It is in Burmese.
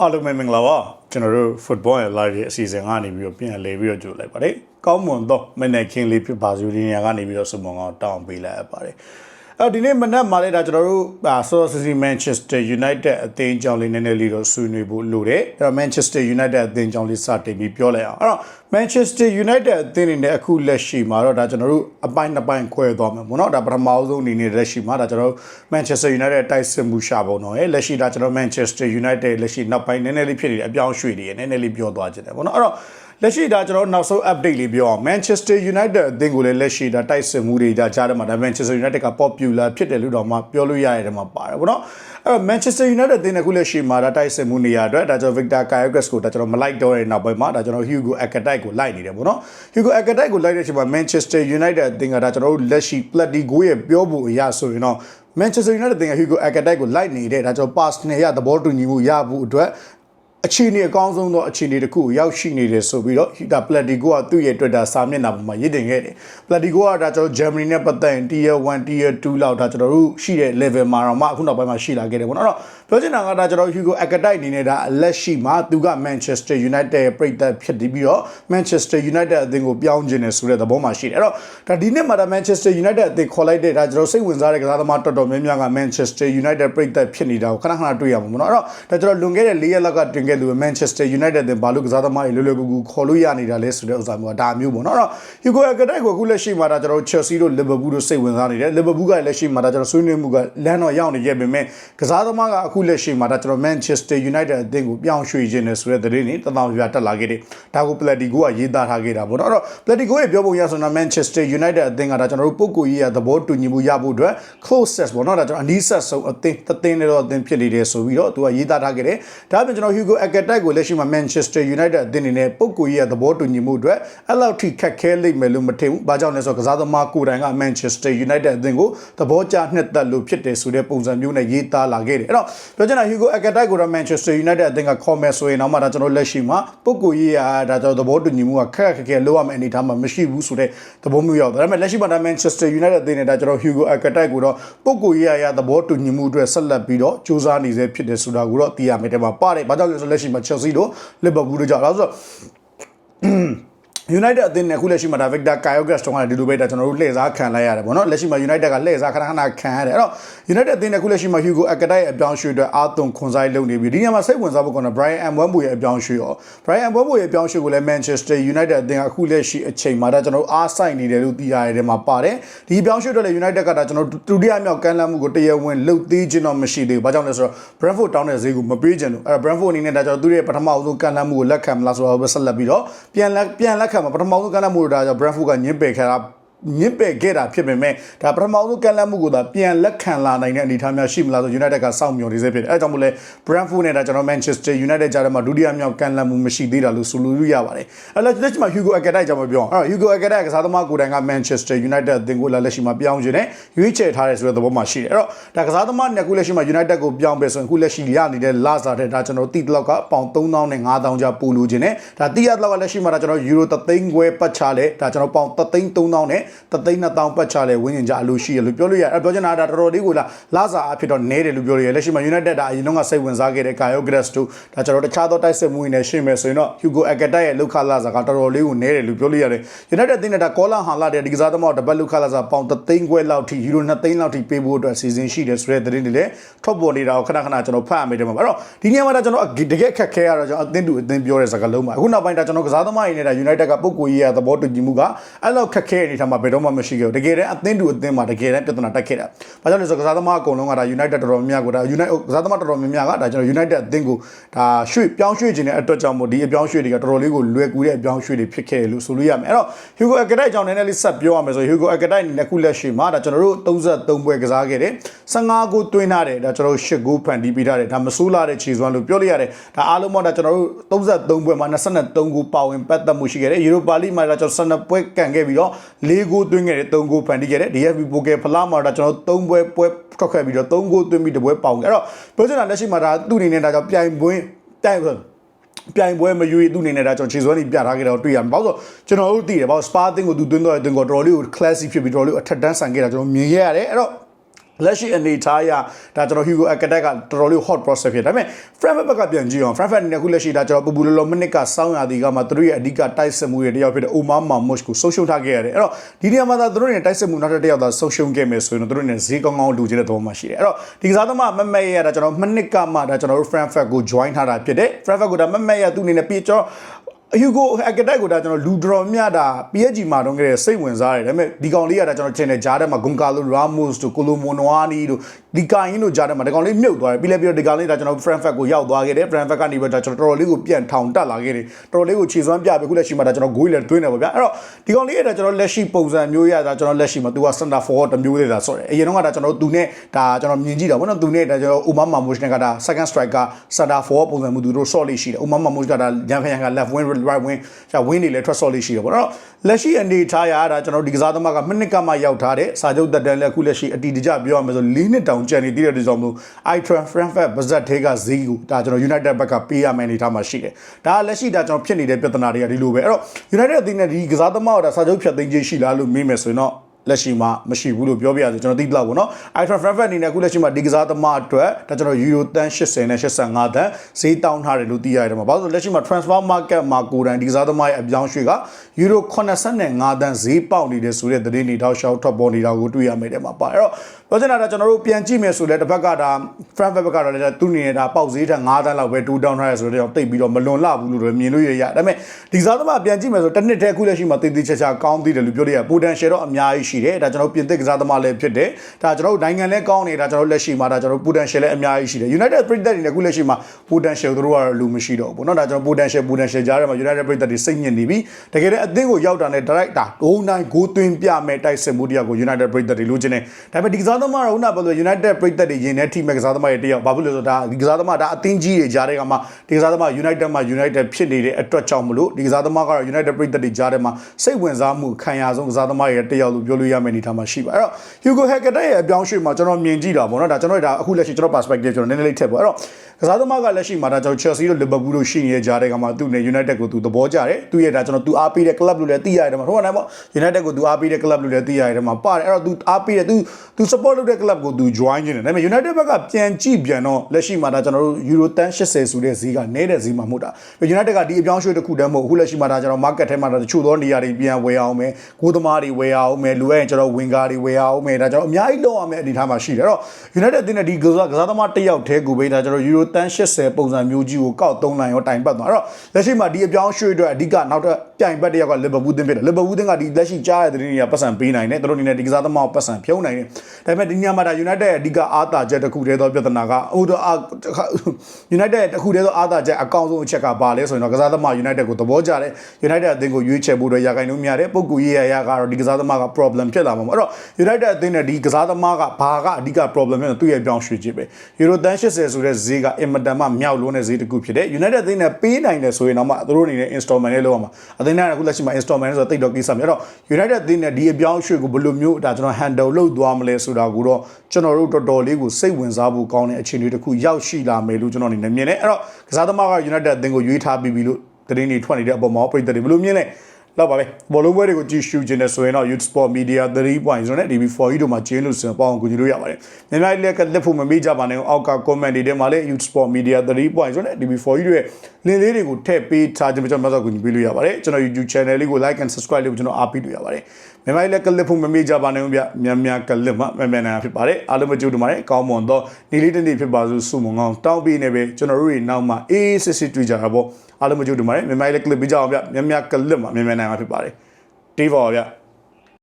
အားလုံးပဲမင်္ဂလာပါကျွန်တော်တို့ football ရဲ့ live ရဲ့အစီအစဉ်ကနေပြီးတော့ပြန်လဲပြီးတော့ကြိုလိုက်ပါတယ်ကောင်းမွန်သောမနေ့ကင်းလေးဖြစ်ပါစေဒီနေရာကနေပြီးတော့စမုံကောင်တောင်းပေးလိုက်ရပါတယ် အဲဒီနေ့မနက်မှာလည်းဒါကျွန်တော်တို့ဆော့စီမန်ချက်စတာယူနိုက်တက်အသင်းကြောင့်လေးနည်းနည်းလေးတော့ဆွေးနွေးဖို့လိုတယ်အဲ့တော့မန်ချက်စတာယူနိုက်တက်အသင်းကြောင့်လေးစတင်ပြီးပြောလိုက်အောင်အဲ့တော့မန်ချက်စတာယူနိုက်တက်အသင်းနေနဲ့အခုလက်ရှိမှာတော့ဒါကျွန်တော်တို့အပိုင်းနှစ်ပိုင်းခွဲသွားမယ်ပေါ့နော်ဒါပထမဆုံးအနေနဲ့လက်ရှိမှာဒါကျွန်တော်တို့မန်ချက်စတာယူနိုက်တက်တိုက်စစ်မှုရှာပုံတော့ရဲ့လက်ရှိဒါကျွန်တော်မန်ချက်စတာယူနိုက်တက်လက်ရှိနောက်ပိုင်းနည်းနည်းလေးဖြစ်နေတယ်အပြောင်းရွှေ့နေရနည်းနည်းလေးပြောသွားခြင်းတယ်ပေါ့နော်အဲ့တော့ လက်ရှိဒါကျွန်တော်နောက်ဆုံး update လေးပြောအောင် Manchester United အသင်းကိုလည်းလက်ရှိဒါတိုက်စစ်မှုတွေဒါကြားထဲမှာဒါ Manchester United က popular ဖြစ်တယ်လို့တော့မှပြောလို့ရရတယ်မှာပါတယ်ဗောနော်အဲ့တော့ Manchester United အသင်းကခုလက်ရှိမှာဒါတိုက်စစ်မှုနေရာအတွက်ဒါကျွန်တော် Victor Karius ကိုဒါကျွန်တော်မလိုက်တော့တဲ့နောက်ပိုင်းမှာဒါကျွန်တော် Hugo Ekatike ကိုလိုက်နေတယ်ဗောနော် Hugo Ekatike ကိုလိုက်တဲ့အချိန်မှာ Manchester United အသင်းကဒါကျွန်တော်တို့လက်ရှိ Platigo ရဲ့ပြောဖို့အရဆိုရင်တော့ Manchester United အသင်းက Hugo Ekatike ကိုလိုက်နေတဲ့ဒါကျွန်တော် pass နဲ့ရသဘောတူညီမှုရဖို့အတွက် အခြေအနေအကောင်းဆုံးသောအခြေအနေတစ်ခုကိုရောက်ရှိနေတယ်ဆိုပြီးတော့ဒါပလက်တီကိုကသူ့ရဲ့ Twitter စာမျက်နှာပေါ်မှာရေးတင်ခဲ့တယ်ပလက်တီကိုကဒါကျွန်တော် Germany နဲ့ပတ်သက်ရင် Tier 1 Tier 2လောက်ဒါကျွန်တော်တို့ရှိတဲ့ level မှာတော့မှအခုနောက်ပိုင်းမှာရှိလာခဲ့တယ်ပေါ့နော်အဲ့တော့ပြောချင်တာကဒါကျွန်တော် Hugo Ekatike အနေနဲ့ဒါအလက်ရှိမှာသူက Manchester United ရဲ့ပြည်သက်ဖြစ်ပြီးတော့ Manchester United အသင်းကိုပြောင်းခြင်းတယ်ဆိုတဲ့သဘောမှာရှိတယ်အဲ့တော့ဒါဒီနှစ်မှာဒါ Manchester United အသင်းခေါ်လိုက်တဲ့ဒါကျွန်တော်စိတ်ဝင်စားတဲ့ကစားသမားတော်တော်များများက Manchester United ပြည်သက်ဖြစ်နေတာကိုခဏခဏတွေ့ရမှာပေါ့နော်အဲ့တော့ဒါကျွန်တော်လွန်ခဲ့တဲ့၄ရက်လောက်ကတင်ခဲ့သူ Manchester United အသင်းဘာလို့ကစားသမားတွေလွယ်လွယ်ကူကူခေါ်လို့ရနေတာလဲဆိုတဲ့ဥစ္စာမျိုးကဒါမျိုးပေါ့နော်အဲ့တော့ Hugo Ekatike ကိုအခုလက်ရှိမှာဒါကျွန်တော် Chelsea တို့ Liverpool တို့စိတ်ဝင်စားနေတယ် Liverpool ကလက်ရှိမှာဒါကျွန်တော်ဆွေးနွေးမှုကလမ်းတော့ရောက်နေခဲ့ပေမဲ့ကစားသမားကအခုလက်ရှိမှာဒါကျွန်တော် Manchester United အသင်းကိုပြောင်းရွှေ့ခြင်းနဲ့ဆိုတဲ့သတင်းတွေတသောပြတက်လာခဲ့တယ်ဒါကို Platico ကရေးသားထားခဲ့တာပေါ့နော်အဲ့တော့ Platico ရဲ့ပြောပုံရဆိုတော့ Manchester United အသင်းကဒါကျွန်တော်တို့ပုံကိုကြီးရသဘောတူညီမှုရဖို့အတွက် closest ပေါ့နော်ဒါကျွန်တော်အနီးဆက်ဆုံးအသင်းတသင်းနဲ့တော့အသင်းဖြစ်နေတယ်ဆိုပြီးတော့သူကရေးသားထားခဲ့တယ်ဒါပြင်ကျွန်တော် Hugo Ekatike ကိုလက်ရှိမှာ Manchester United အသင်းအနေနဲ့ပုံကိုကြီးရသဘောတူညီမှုအတွက်အဲ့လောက်ထိခက်ခဲလိမ့်မယ်လို့မထင်ဘူးဘာကြောင့်လဲဆိုတော့ကစားသမားကိုယ်တိုင်က Manchester United အသင်းကိုသဘောကျနှစ်သက်လို့ဖြစ်တယ်ဆိုတဲ့ပုံစံမျိုးနဲ့ရေးသားလာခဲ့တယ်အဲ့တော့ပြောချင်တာ Hugo Ekatike ကိုတော့ Manchester United အသင်းကခေါ်မယ်ဆိုရင်တော့မှဒါကျွန်တော်လက်ရှိမှာပုံကိုကြီးရဒါကျွန်တော်သဘောတူညီမှုကခက်ခက်ခဲခဲလောက်ရမယ့်အနေအထားမှာမရှိဘူးဆိုတဲ့သဘောမျိုးရောက်တယ်ဒါပေမဲ့လက်ရှိမှာဒါ Manchester United အသင်းနဲ့ဒါကျွန်တော် Hugo Ekatike ကိုတော့ပုံကိုကြီးရသဘောတူညီမှုအတွက်ဆက်လက်ပြီးတော့စူးစမ်းနေစေဖြစ်တယ်ဆိုတာကိုတော့သိရမယ်တဲ့မှာပါတယ်ဘာကြောင့်လဲဆိုလက်ရှိမှာ Chelsea တို့ Liverpool တို့ကြောင့်ဒါဆိုတော့ United အသင်းနဲ့အခုလက်ရှိမှာဒါ Victor Kyogas တုန်းကဒီလိုပဲဒါကျွန်တော်တို့လှည့်စားခံလိုက်ရတယ်ပေါ့နော်လက်ရှိမှာ United ကလှည့်စားခဏခဏခံရတယ်အဲ့တော့ United အသင်းနဲ့အခုလက်ရှိမှာ Hugo Ekatike ရဲ့အပြောင်းရွှေ့အတွက်အာသွန်ခွန်ဆိုင်လုပ်နေပြီဒီညမှာစိတ်ဝင်စားဖို့ကတော့ Brian Mbeumo ရဲ့အပြောင်းရွှေ့ရော Brian Mbeumo ရဲ့အပြောင်းရွှေ့ကိုလည်း Manchester United အသင်းကအခုလက်ရှိအချိန်မှာဒါကျွန်တော်တို့အားဆိုင်နေတယ်လို့သိရတဲ့မှာပါတယ်ဒီအပြောင်းရွှေ့အတွက်လည်း United ကဒါကျွန်တော်တို့ဒုတိယမြောက်ကမ်းလှမ်းမှုကိုတရားဝင်လှုပ်သေးခြင်းတော့မရှိသေးဘူးဘာကြောင့်လဲဆိုတော့ Brentford တောင်းတဲ့ဈေးကိုမပေးချင်လို့အဲ့တော့ Brentford အနေနဲ့ဒါကျွန်တော်သူရဲ့ပထမအဆုံးကမ်းလှမ်းမှုကိုလက်ခံမလားဆိုတော့ဆက်လက်ပြီးတော့ပြန်လက်ပြန်လက်ခံမှာပထမဆုံးကမ်းလှမ်းမှုဒါကြောင့် Brentford ကညှင်းပယ်ခဲ့တာ ညစ်ပယ်ခဲ့တာဖြစ်ပေမဲ့ဒါပထမဆုံးကန့်လန့်မှုကိုသာပြန်လက်ခံလာနိုင်တဲ့အနေအထားများရှိမလားဆို United ကစောင့်မျှော်နေစေဖြစ်တယ်အဲကြောင့်မို့လဲ Brentford နဲ့ဒါကျွန်တော် Manchester United ကြားထဲမှာဒုတိယမြောက်ကန့်လန့်မှုမရှိသေးတာလို့ဆိုလို့ရပါတယ်အဲလက်လက်ရှိမှာ Hugo Ekatike ကြောင့်မပြောအောင်အဲ့တော့ Hugo Ekatike ကစားသမားကိုယ်တိုင်က Manchester United အသင်းကိုလက်ရှိမှာပြောင်းချင်တယ်ရွေးချယ်ထားတယ်ဆိုတဲ့သဘောမှာရှိတယ်အဲ့တော့ဒါကစားသမားနဲ့အခုလက်ရှိမှာ United ကိုပြောင်းပဲဆိုရင်အခုလက်ရှိရနေတဲ့ Lazar တဲ့ဒါကျွန်တော်တိတလောက်ကပေါင်3000နဲ့5000ကြားပို့လို့ခြင်းနဲ့ဒါတိရတလောက်ကလက်ရှိမှာဒါကျွန်တော် Euro 3သိန်းခွဲပတ်ချလဲဒါကျွန်တော်ပေါင်3သိန်း3000နဲ့3သိန်း2000ပတ်ချလဲဝင်းကျင်ကြအလို့ရှိရလို့ပြောလို့ရအဲ့ပြောချင်တာဒါတော်တော်လေးကိုလာလာစာအဖြစ်တော့နဲတယ်လို့ပြောလို့ရလက်ရှိမှာ United ဒါအရင်တော့ကစိတ်ဝင်စားခဲ့တဲ့ Caio Grass တို့ဒါကျွန်တော်တခြားသောတိုက်စစ်မှုတွေနဲ့ရှင်းမယ်ဆိုရင်တော့ Hugo Ekatike ရဲ့လောက်ခလာစာကတော်တော်လေးကိုနဲတယ်လို့ပြောလို့ရတယ် United အသင်းနဲ့ဒါကောလာဟာလာတဲ့ဒီကစားသမားတပတ်လောက်ခလာစာပေါင်3သိန်းခွဲလောက်ထိ Euro 2သိန်းလောက်ထိပေးဖို့အတွက်စီစဉ်ရှိတယ်ဆိုတဲ့သတင်းတွေလည်းထွက်ပေါ်နေတာကိုခဏခဏကျွန်တော်ဖတ်ရမိတယ်မှာအဲ့တော့ဒီနေရာမှာဒါကျွန်တော်တကယ်ခက်ခဲရတော့ကျွန်တော်အသင်းတူအသင်းပြောတဲ့စကားလုံးပါအခုနောက်ပိုင်းဒါကျွန်တော်ကစားသမားတွေနဲ့ဒါ United ကပုံကိုကြီးရသဘောတူညီမှုကအဲ့လောက်ခက်ခဲအနေထားမှာဘယ်တော့မှမရှိခဲ့ဘူးတကယ်တမ်းအသင်းတူအသင်းမှာတကယ်တမ်းပြဿနာတက်ခဲ့တာ။ဘာကြောင့်လဲဆိုတော့ကစားသမားအကုန်လုံးကဒါ United တော်တော်များများကိုဒါ United ကစားသမားတော်တော်များများကဒါကျွန်တော် United အသင်းကိုဒါရွှေ့ပြောင်းရွှေ့ခြင်းတဲ့အတွက်ကြောင့်မို့ဒီအပြောင်းရွှေ့တွေကတော်တော်လေးကိုလွယ်ကူတဲ့အပြောင်းရွှေ့တွေဖြစ်ခဲ့တယ်လို့ဆိုလို့ရမယ်။အဲ့တော့ Hugo Ekatike ကြောင့်နည်းနည်းလေးဆက်ပြောရမယ်ဆိုရင် Hugo Ekatike အနေနဲ့ခုလက်ရှိမှာဒါကျွန်တော်တို့33ပွဲကစားခဲ့တယ်။15ဂိုးသွင်းထားတယ်ဒါကျွန်တော်တို့10ဂိုးဖန်တီးပေးထားတယ်ဒါမဆိုးလာတဲ့ခြေစွမ်းလို့ပြောလို့ရတယ်။ဒါအားလုံးပေါင်းဒါကျွန်တော်တို့33ပွဲမှာ23ဂိုးပါဝင်ပတ်သက်မှုရှိခဲ့တယ်။ Europa League မှာဒါကျွန်တော်12ပွဲကန်ခဲ့ပြီးတော့4ဂိုးသွင်းခဲ့တယ်3ဂိုးဖန်တီးခဲ့တယ် DFB ပိုကယ်ဖလားမှာဒါကျွန်တော်3ပွဲပွဲထွက်ခဲ့ပြီးတော့3ဂိုးသွင်းပြီးတပွဲပေါင်ခဲ့အဲ့တော့ပြောချင်တာလက်ရှိမှာဒါသူ့အနေနဲ့ဒါကြောင့်ပြိုင်ပွဲတိုင်ဆိုပြိုင်ပွဲမရွေသူ့အနေနဲ့ဒါကျွန်တော်ခြေစွမ်းကြီးပြထားခဲ့တော့တွေ့ရမှာ။ဘာလို့ဆိုကျွန်တော်တို့သိတယ်ဘာလို့စပါအသင်းကိုသူသွင်းတော့အသင်းကိုတော်တော်လေးကို classy ဖြစ်ပြီးတော်တော်လေးကိုအထက်တန်းဆန်ခဲ့တာကျွန်တော်မြင်ခဲ့ရတယ်။အဲ့တော့ လက်ရှိအနေထားအရဒါကျွန်တော် Hugo Academic ကတော်တော်လေး hot process ဖြစ်ဒါပေမဲ့ Frankfurt ဘက်ကပြန်ကြည့်အောင် Frankfurt အနေနဲ့အခုလက်ရှိဒါကျွန်တော်ပူပူလောလောမိနစ်ကစောင်းရသည်ကမှသူတို့ရဲ့အဓိကတိုက်စစ်မှုတွေတယောက်ဖြစ်တဲ့ Omar Mamouche ကိုဆုံးရှုံးထားခဲ့ရတယ်အဲ့တော့ဒီနေရာမှာသာသူတို့ရဲ့တိုက်စစ်မှုနောက်တစ်တယောက်သာဆုံးရှုံးခဲ့မယ်ဆိုရင်တော့သူတို့နဲ့ဈေးကောင်းကောင်းလူချင်းတဲ့သဘောမှရှိတယ်အဲ့တော့ဒီကစားသမားမမက်ရတာကျွန်တော်မိနစ်ကမှဒါကျွန်တော်တို့ Frankfurt ကို join ထားတာဖြစ်တယ် Frankfurt ကိုဒါမမက်ရသူ့အနေနဲ့ပြေကျွန်တော် အယူကိုအကတက်ကိုဒါကျွန်တော်လူဒရော်မြတာ PSG မှာတော့ကလေးစိတ်ဝင်စားတယ်ဒါပေမဲ့ဒီကောင်လေးကဒါကျွန်တော် channel ကြားထဲမှာဂွန်ကာလိုရာမို့စ်တို့ကိုလိုမိုနိုအာနီတို့ဒီကိုင်းတို့ကြားထဲမှာဒီကောင်လေးမြုပ်သွားတယ်ပြီးလဲပြီးတော့ဒီကောင်လေးဒါကျွန်တော် Frankfurt ကိုရောက်သွားခဲ့တယ် Frankfurt ကနေပြီးတော့ကျွန်တော်တော်တော်လေးကိုပြန်ထောင်တက်လာခဲ့တယ်တော်တော်လေးကိုခြေစွမ်းပြပြီးခုလက်ရှိမှာဒါကျွန်တော်ဂိုးလေးတွင်းနေပါဗျာအဲ့တော့ဒီကောင်လေးကဒါကျွန်တော်လက်ရှိပုံစံမျိုးရတာကျွန်တော်လက်ရှိမှာသူက center forward တစ်မျိုးလေးဒါဆိုတယ်အရင်တော့ကဒါကျွန်တော်သူနဲ့ဒါကျွန်တော်မြင်ကြည့်တာဗောနော်သူနဲ့ဒါကျွန်တော် Omar Mamouche နဲ့ကဒါ second striker center forward ပုံစံမျိုးသူတို့ solid လေးရှိတယ် Omar Mamouche ကဒါရန်ဖန်ရန်က left wing right wing ကျဝင်းနေလဲ trust solid လေးရှိတယ်ဗောနော်လက်ရှိအနေထားရတာကျွန်တော်ဒီကစားသမားကမိနစ်ကမှရောက်ထားတဲ့စာချုပ်တက်တန်းလက်ခုလက်ရှိအတီတကြပြောရမယ်ဆို၄နှစ်တောင်ကျန်နေတည်တဲ့ဒီကြောင့်မို့ iTran Frankfurt ဗဇက်သေးကဈေးကိုဒါကျွန်တော် United ဘက်ကပေးရမယ်အနေထားမှာရှိတယ်ဒါကလက်ရှိဒါကျွန်တော်ဖြစ်နေတဲ့ပြဿနာတွေကဒီလိုပဲအဲ့တော့ United အသင်းနဲ့ဒီကစားသမားကဒါစာချုပ်ဖြတ်သိမ်းခြင်းရှိလားလို့မေးမယ်ဆိုရင်တော့ လက်ရှိမှာမရှိဘူးလို့ပြောပြရစီကျွန်တော်သိပလောက်ပေါ့နော် iTran Frankfurt အနေနဲ့အခုလက်ရှိမှာဒီကစားသမားအတွက်ဒါကျွန်တော် Euro တန်း80နဲ့85တန်းဈေးတောင်းထားတယ်လို့သိရတယ်မှာဘာလို့လဲဆိုလက်ရှိမှာ transfer market မှာကိုယ်တိုင်ဒီကစားသမားရဲ့အပြောင်းရွှေ့က Euro 85တန်းဈေးပေါက်နေတဲ့ဆိုတဲ့သတင်းတွေတောက်လျှောက်ထွက်ပေါ်နေတာကိုတွေ့ရမယ်တဲ့မှာပါအဲ့တော့ပြောချင်တာကကျွန်တော်တို့ပြန်ကြည့်မယ်ဆိုလဲတစ်ဖက်ကဒါ Frankfurt ဘက်ကတော့လည်းသူ့အနေနဲ့ဒါပေါက်ဈေးထက်9တန်းလောက်ပဲတူတောင်းထားရဆိုတော့တိတ်ပြီးတော့မလွန်လှဘူးလို့တော့မြင်လို့ရရဒါပေမဲ့ဒီကစားသမားပြန်ကြည့်မယ်ဆိုတစ်နှစ်တည်းအခုလက်ရှိမှာတည်တည်ချာချာကောင်းသေးတယ်လို့ပြောလို့ရ potential တော့အများကြီးရှိတယ်ဒါကျွန်တော်ပြင်သစ်ကစားသမားလည်းဖြစ်တယ်ဒါကျွန်တော်တို့နိုင်ငံလည်းကောင်းနေတာကျွန်တော်တို့လက်ရှိမှာဒါကျွန်တော်တို့ potential လည်းအများကြီးရှိတယ် United ပြည်သက်တွေလည်းအခုလက်ရှိမှာ potential တို့ကတော့လူမရှိတော့ဘူးเนาะဒါကျွန်တော် potential potential ကြားထဲမှာ United ပြည်သက်တွေစိတ်ညစ်နေပြီတကယ်လည်းအသင်းကိုရောက်တာနဲ့ direct တာဂိုးတိုင်းဂိုးသွင်းပြမဲ့တိုက်စစ်မှုတရားကို United ပြည်သက်တွေလိုချင်တယ်ဒါပေမဲ့ဒီကစားသမားတော့ခုနကပြောလို့ United ပြည်သက်တွေရင်ထဲထိမဲ့ကစားသမားတွေတယောက်ဘာဖြစ်လို့လဲဆိုတော့ဒါဒီကစားသမားဒါအသင်းကြီးတွေကြားထဲကမှဒီကစားသမား United မှာ United ဖြစ်နေတဲ့အတွက်ကြောင့်မလို့ဒီကစားသမားကတော့ United ပြည်သက်တွေကြားထဲမှာစိတ်ဝင်စားမှုခံရဆုံးကစားသမားတွေတယောက်လို့ပြော လို့ရမယ့်အနေအထားမှာရှိပါအဲ့တော့ Hugo Hector ရဲ့အပြောင်းရွှေ့မှာကျွန်တော်မြင်ကြည့်တာပေါ့နော်ဒါကျွန်တော်ဒါအခုလက်ရှိကျွန်တော် perspective ကျွန်တော်နည်းနည်းလေးထည့်ပေါ့အဲ့တော့ ကစားသမားကလက်ရှိမှာဒါကျွန်တော် Chelsea တို့ Liverpool တို့ရှိနေတဲ့ကြားထဲကမှသူ့နဲ့ United ကိုသူသဘောကျတယ်သူရဲ့ဒါကျွန်တော်သူအားပေးတဲ့ club လို့လည်းသိရတယ်မှာထို့ကနေပေါ့ United ကိုသူအားပေးတဲ့ club လို့လည်းသိရတယ်မှာပါတယ်အဲ့တော့သူအားပေးတယ်သူသူ support လုပ်တဲ့ club ကိုသူ join နေတယ်ဒါပေမဲ့ United ဘက်ကပြန်ကြည့်ပြန်တော့လက်ရှိမှာဒါကျွန်တော်တို့ Euro တန်း80ဆိုတဲ့ဈေးကနဲတဲ့ဈေးမှာမဟုတ်တာ United ကဒီအပြောင်းရွှေ့တစ်ခုတည်းမဟုတ်အခုလက်ရှိမှာဒါကျွန်တော် market ထဲမှာဒါတချို့သောနေရာတွေပြန်ဝယ်အောင်မယ်ကိုးသမားတွေဝယ်အောင်မယ်လူရဲ့ကျွန်တော် winger တွေဝယ်အောင်မယ်ဒါကျွန်တော်အများကြီးလုပ်အောင်မယ်အနေထားမှာရှိတယ်အဲ့တော့ United အသင်းနဲ့ဒီကစားကစားသမားတစ်ယောက်တည်းကိုပဲဒါကျွန်တော် Euro တန်း80ပုံစံမျိုးကြီးကိုကောက်သုံးနိုင်ရောတိုင်ပတ်သွားအဲ့တော့လက်ရှိမှာဒီအပြောင်းရွှေ့အတွက်အဓိကနောက်ထပ်ပြိုင်ဘက်တစ်ယောက်က Liverpool သင်းဖြစ်တယ် Liverpool သင်းကဒီလက်ရှိကြားရတဲ့တင်းတွေကပတ်စံပေးနိုင်တယ်သူတို့အနေနဲ့ဒီကစားသမားကိုပတ်စံဖြုံးနိုင်တယ်ဒါပေမဲ့ဒီညမှာဒါ United ရဲ့အဓိကအားသာချက်တစ်ခုတည်းသောပြဿနာကဟိုတော့ United တစ်ခုတည်းသောအားသာချက်အကောင်းဆုံးအချက်ကဘာလဲဆိုရင်တော့ကစားသမား United ကိုသဘောကျတယ် United အသင်းကိုရွေးချယ်ဖို့တော့ရာခိုင်နှုန်းများတယ်ပုံကူရေးရရကတော့ဒီကစားသမားက problem ဖြစ်လာမှာပေါ့အဲ့တော့ United အသင်းနဲ့ဒီကစားသမားကဘာကအဓိက problem ဖြစ်နေသူ့ရဲ့ပြောင်းရွှေ့ခြင်းပဲ Euro တန်း80ဆိုတဲ့ဈေးကအင်မတန်မှမြောက်လွန်းတဲ့ဈေးတစ်ခုဖြစ်တယ် United အသင်းနဲ့ပေးနိုင်တယ်ဆိုရင်တော့မှသူတို့အနေနဲ့ installment လေးလုပ်အောင်ပါအသင်းနဲ့အခုလက်ရှိမှာ installment ဆိုတော့တိတ်တော့ကိစ္စမျိုးအဲ့တော့ United အသင်းနဲ့ဒီအပြောင်းရွှေ့ကိုဘယ်လိုမျိုးဒါကျွန်တော် handle လုပ်သွားမလဲဆိုတာကိုတော့ကျွန်တော်တို့တော်တော်လေးကိုစိတ်ဝင်စားဖို့ကောင်းတဲ့အခြေအနေတစ်ခုရောက်ရှိလာမယ်လို့ကျွန်တော်အနေနဲ့မြင်တယ်အဲ့တော့ကစားသမားက United အသင်းကိုရွေးထားပြီးပြီလို့သတင်းတွေထွက်နေတဲ့အပေါ်မှာပြည်သက်တွေဘယ်လိုမြင်လဲ လောက်ပါပဲဘောလုံးပွဲတွေကိုကြည့်ရှုခြင်းနဲ့ဆိုရင်တော့ Youth Sport Media 3.0နဲ့ DB4 တို့မှာကျင်းလို့ဆိုပေါအောင်ကူညီလို့ရပါတယ်။မြန်မာပြည်လက်ကလက်ဖို့မမေ့ကြပါနဲ့အောက်က comment တွေထဲမှာလည်း Youth Sport Media 3.0နဲ့ DB4 တို့ရဲ့လင်းလေးတွေကိုထည့်ပေးထားခြင်းကြောင့်မဆောက်ကူညီပေးလို့ရပါတယ်။ကျွန်တော် YouTube channel လေးကို like and subscribe လုပ်ကျွန်တော်အားပေးလို့ရပါတယ်။မြန်မာပြည်လက်ကလက်ဖို့မမေ့ကြပါနဲ့ဗျ။မြန်မြန်ကလက်မှမြန်မြန်နိုင်ဖြစ်ပါတယ်။အားလုံးမကြိုးတူပါတယ်။ကောင်းမွန်တော့နေ့လေးတစ်နေ့ဖြစ်ပါစို့ဆုမွန်ကောင်းတောင်းပေးနေပဲကျွန်တော်တို့တွေနောက်မှအေးစစ်စစ်တွေ့ကြတာပေါ့။ အားလုံးမကြိုးတူပါတယ်။မြန်မာပြည်လက် clip ပေးကြအောင်ဗျ။မြန်မြန်ကလက်မှမြန်မြန်နိုင်မှာဖြစ်ပါတယ်။တေးပါဗျ။